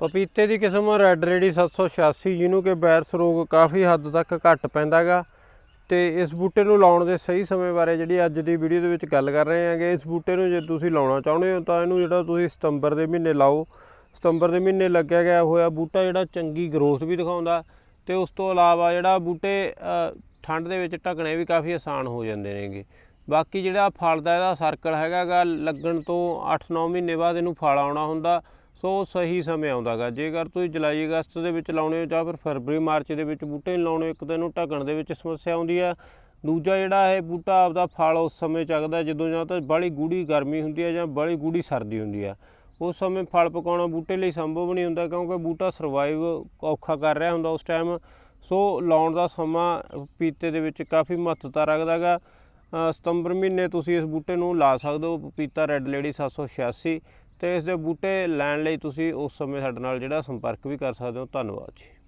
ਪਪੀਤੇ ਦੀ ਕਿਸਮ red ready 786 ਜਿਹਨੂੰ ਕਿ ਵਾਇਰਸ ਰੋਗ ਕਾਫੀ ਹੱਦ ਤੱਕ ਘੱਟ ਪੈਂਦਾਗਾ। ਤੇ ਇਸ ਬੂਟੇ ਨੂੰ ਲਾਉਣ ਦੇ ਸਹੀ ਸਮੇਂ ਬਾਰੇ ਜਿਹੜੀ ਅੱਜ ਦੀ ਵੀਡੀਓ ਦੇ ਵਿੱਚ ਗੱਲ ਕਰ ਰਹੇ ਹਾਂਗੇ, ਇਸ ਬੂਟੇ ਨੂੰ ਜੇ ਤੁਸੀਂ ਲਾਉਣਾ ਚਾਹੁੰਦੇ ਹੋ ਤਾਂ ਇਹਨੂੰ ਜਿਹੜਾ ਤੁਸੀਂ ਸਤੰਬਰ ਦੇ ਮਹੀਨੇ ਲਾਓ। ਸਤੰਬਰ ਦੇ ਮਹੀਨੇ ਲੱਗਿਆ ਗਿਆ ਹੋਇਆ ਬੂਟਾ ਜਿਹੜਾ ਚੰਗੀ ਗਰੋਥ ਵੀ ਦਿਖਾਉਂਦਾ ਤੇ ਉਸ ਤੋਂ ਇਲਾਵਾ ਜਿਹੜਾ ਬੂਟੇ ਠੰਡ ਦੇ ਵਿੱਚ ਢਕਣੇ ਵੀ ਕਾਫੀ ਆਸਾਨ ਹੋ ਜਾਂਦੇ ਨੇਗੇ। ਬਾਕੀ ਜਿਹੜਾ ਫਲ ਦਾ ਇਹਦਾ ਸਰਕਲ ਹੈਗਾਗਾ, ਲੱਗਣ ਤੋਂ 8-9 ਮਹੀਨੇ ਬਾਅਦ ਇਹਨੂੰ ਫਲ ਆਉਣਾ ਹੁੰਦਾ। ਸੋ ਸਹੀ ਸਮੇਂ ਆਉਂਦਾਗਾ। ਜੇਕਰ ਤੁਸੀਂ ਜੁਲਾਈ ਅਗਸਤ ਦੇ ਵਿੱਚ ਲਾਉਣੇ ਹੋ ਜਾਂ ਫਿਰ ਫਰਵਰੀ ਮਾਰਚ ਦੇ ਵਿੱਚ ਬੂਟੇ ਨੂੰ ਲਾਉਣੇ ਇੱਕ ਤਾਂ ਇਹਨੂੰ ਢੱਕਣ ਦੇ ਵਿੱਚ ਸਮੱਸਿਆ ਆਉਂਦੀ ਆ। ਦੂਜਾ ਜਿਹੜਾ ਇਹ ਬੂਟਾ ਆਪਦਾ ਫਲ ਉਸ ਸਮੇਂ ਚੱਕਦਾ ਜਦੋਂ ਜਾਂ ਤਾਂ ਬੜੀ ਗੂੜੀ ਗਰਮੀ ਹੁੰਦੀ ਹੈ ਜਾਂ ਬੜੀ ਗੂੜੀ ਸਰਦੀ ਹੁੰਦੀ ਆ। ਉਸ ਸਮੇਂ ਫਲ ਪਕਾਉਣਾ ਬੂਟੇ ਲਈ ਸੰਭਵ ਨਹੀਂ ਹੁੰਦਾ ਕਿਉਂਕਿ ਬੂਟਾ ਸਰਵਾਈਵ ਔਖਾ ਕਰ ਰਿਹਾ ਹੁੰਦਾ ਉਸ ਟਾਈਮ ਸੋ ਲਾਉਣ ਦਾ ਸਮਾਂ ਪਪੀਤੇ ਦੇ ਵਿੱਚ ਕਾਫੀ ਮਹੱਤਤਾ ਰੱਖਦਾਗਾ। ਅ, ਸਤੰਬਰ ਮਹੀਨੇ ਤੁਸੀਂ ਇਸ ਬੂਟੇ ਨੂੰ ਲਾ ਸਕਦੇ ਹੋ ਪਪੀਤਾ ਰੈੱਡ ਲੇਡੀ 786 ਤੇ ਇਸ ਦੇ ਬੂਟੇ ਲੈਣ ਲਈ ਤੁਸੀਂ ਉਸ ਸਮੇਂ ਸਾਡੇ ਨਾਲ ਜਿਹੜਾ ਸੰਪਰਕ ਵੀ ਕਰ ਸਕਦੇ ਹੋ। ਧੰਨਵਾਦ ਜੀ।